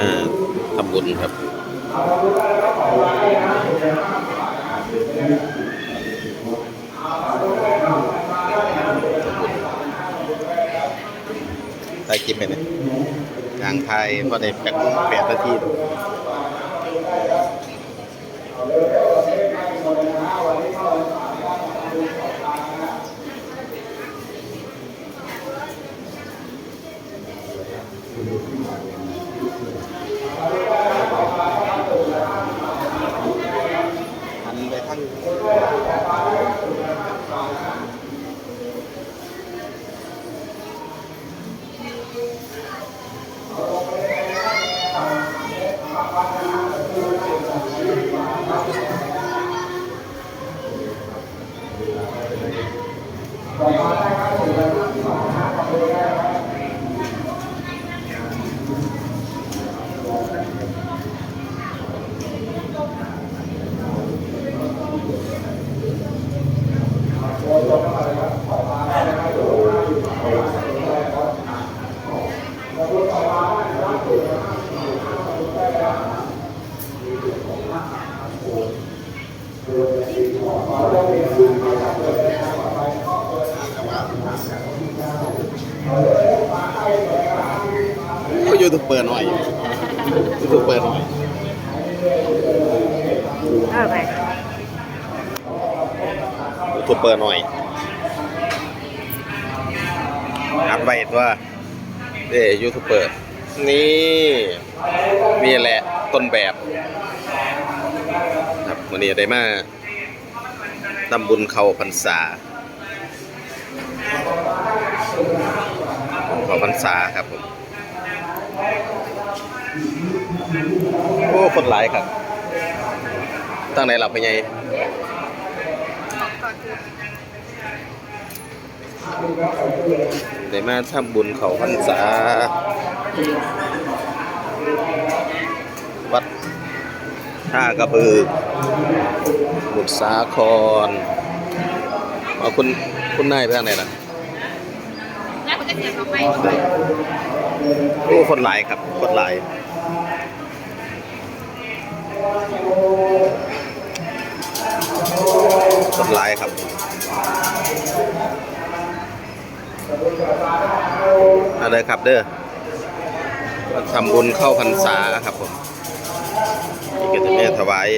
มาทำบุญครับทำบุญถ่ายคลิปไปเนี่ยทางไทยพอได้แปดแปดนาที Obrigado. ยูทูบเบอร์หน่อยยูทูบเบอร์หน่อยเออไปยูทูบเบอร์หน่อยอัดไว้ตัวเด้ยูทูบเบอร์นี่นี่แหละต้นแบบครับวันนี้ได้มาทำบุญเขาพรรษาเขาพรรษาครับผม โอ้คนหลายครับ ตั้งไหนหลับไปไงได้มาทำบุญเขาพรรษา วัดท่ากระบือบุตรสาครเอาคุณคุณนายไปทางไหนล่ะแล้วมันก็เสียงเขาไป โอ้คนหลายครับคนหลายคนหลายครับเอาเลยครับเด้อมาทำบุญเข้าพรรษาครับผมนี่ก็จะแม่ถวาย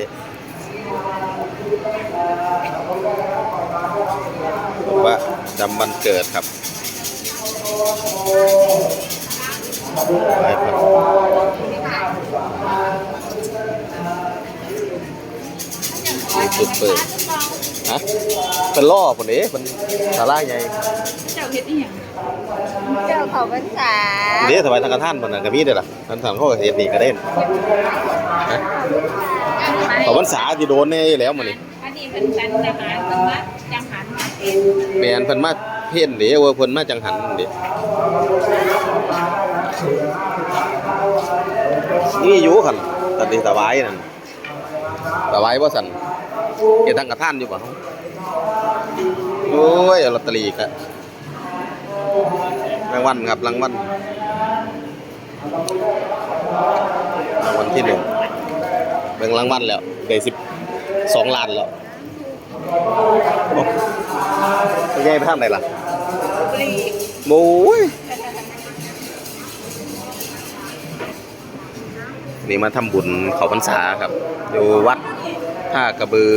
บอว่าจำวันเกิดครับ ไปครับจุดเปิดฮะเป็นล่อคนนี้เป็นสาราใหญ่เจ้าเฮ็ดอีหยังเจ้าเขาพรรษาเดี๋ยวถวายทางกระท่านมันนะก็มีเด้อล่ะท่านทางเขาก็เฮ็ดนี่ก็เด่นฮะเขาพรรษาที่โดนแน่อยู่แล้วมันนี่อันนี้เป็นสันทหารเป็นว่าจังหันมาเป็นแม่นเพิ่นมาเพ่นเด้ว่าเพิ่นมาจังหันเด้ นี่อยู่คั่นตัดสิถวายนั่นถวายบ่สั่นเฮ็ดทางกระท่านอยู่บ่โอ้ยอาลอตเตอรี่กอะรางวัลครับรางวัลรางวัลที่หนึ่งเบิ่งรางวัลแล้วได้สิบสองล้านแล้วไปไงไปทางไหนล่ะปลีโอ้ย นี่มาทำบุญเขาพรรษาครับ อยู่วัดท่ากระบือ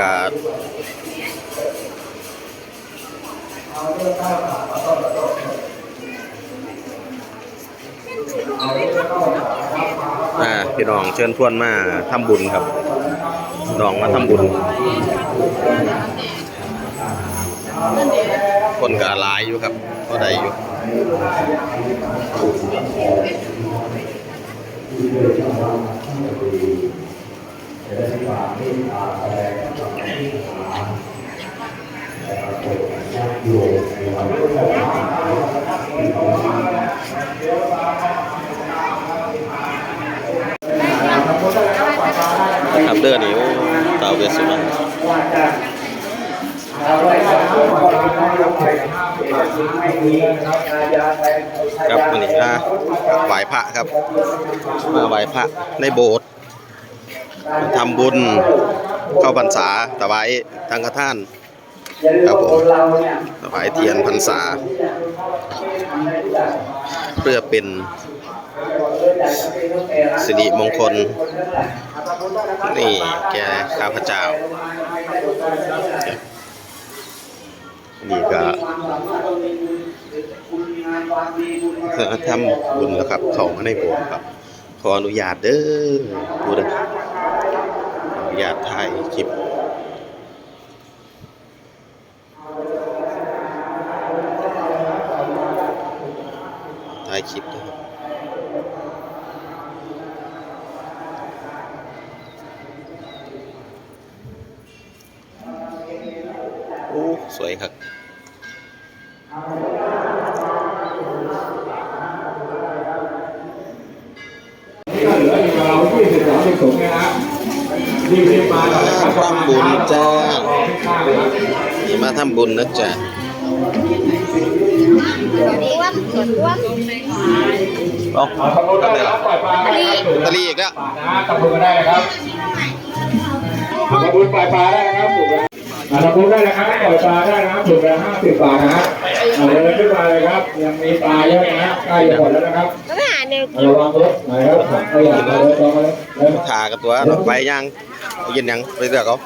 กาดอ่าพี่น้องเชิญชวนมาทำบุญครับน้องมาทำบุญ คนก็หลายอยู่ครับก็ได้อยู่ครับเดือนนี้ตาวเวสสุวรรณ ครับวันนี้นะไหว้พระครับ มาไหว้พระในโบสถ์ทำบุญเข้าพรรษาถวายทางฆทานครับผมถวายเทียนพรรษา เพื่อเป็นสิริมงคล นี่แกข้าพเจ้า นี่ก็ทำบุญแล้วครับ เข้ามาในบสถ์ครับ ขออนุญาตเด้อดูเด้อขออนุญาตถ่ายคลิปถ่ายคลิปนะครับโอ้ สวยครับ ที่สิบสองสิบสูงนะฮะรีบๆมาหน่อยนะครับทำบุญจ้ารอข้างๆนะครับนี่มาทำบุญนะจ๊ะร่วมส่วนร่วมเอาเอาทำบุญได้นะครับปล่อยปลาได้ครับตะลีอีกแล้วปลานะทำบุญก็ได้นะครับทำบุญปล่อยปลาได้นะครับถูกแล้ว อ่าทำบุญได้นะครับ ปล่อยปลาได้นะครับถูกแล้วห้าสิบบาทนะฮะเอาเดินขึ้นมาเลยครับ ยังมีปลาเยอะนะฮะใกล้จะหมดแล้วนะครับก็ไปหาเนื้อระวังรถหน่อยครับขยับมาเลยตรงมาเลยเดินทากับตัวไปยังไปกินยังไปเลือกเขา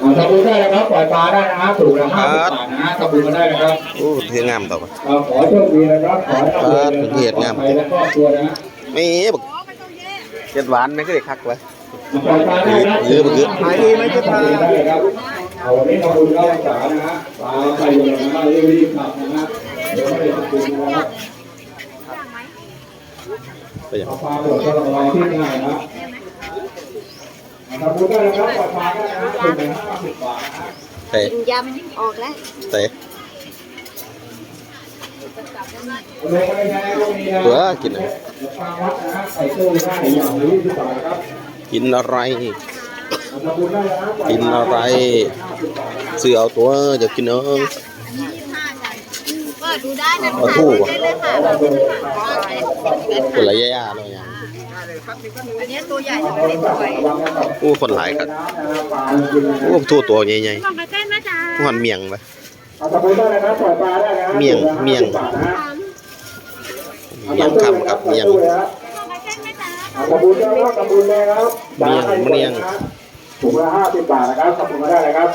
อ่าทำบุญได้นะครับปล่อยปลาได้นะครับถูกแล้วห้าสิบบาทนะฮะทำบุญมาได้นะครับโอ้เท่งามต่อไปเราขอโชคดีนะครับขอให้ร่ำรวยครับเกียรติงามปลอดภัยและครอบครัวนะฮะไม่บอกเจ็ดหวานไม่เคยคักไว้ปล่อย ปลาได้นะหรือมันคือขายดีไหมจะทานได้ครับเอาวันนี้ทำบุญเข้าพรรษานะฮะปลาไปอยู่นะฮะรีบๆกลับนะฮะเดี๋ยวไม่ได้ทำบุญนะครับไปยังเอาปลาหมดก็รอที่ง่ายนะทำบุญได้นะครับปล่อยปลาได้นะถูกไหมห้าสิบบาทนะฮะเตะกินยำออกแล้วเตะลงไปในน้ำก็มีนะตัวกินอะไรปลาวัดนะฮะใส่ตู้ได้อย่างละยี่สิบบาทนะครับ กินอะไรทำบุญได้นะครับปล่อยกินปลาอะไรห้าสิบบาทนะซื้อเอาตัวจะกินเอ้ยก็ดูได้นะเอาคู่วะได้เลยค่ะคนละแย่ๆเลยยังอันนี้ตัวใหญ่แต่ไม่ได้สวยโอ้คนหลายครับปลากินนะโอ้ทั่วตัวใหญ่มองใกล้ๆนะจ๊ะๆหอนเมียงไปเอาตะปูได้นะครับปล่อยปลาได้นะเมี่ยงเมี่ยงเมียงคำครับเมียงมองใกล้ ๆนะจ๊ะเอาตะปูได้ครับตะปูได้ครับเมี่ยงเมี่ยงถุงละห้าสิบบาทนะครับตะปูมาได้นะครับ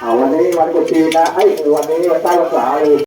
เอาวันนี้วันกุศลนะไอ้ยวันนี้วันใต้ภาษาเลย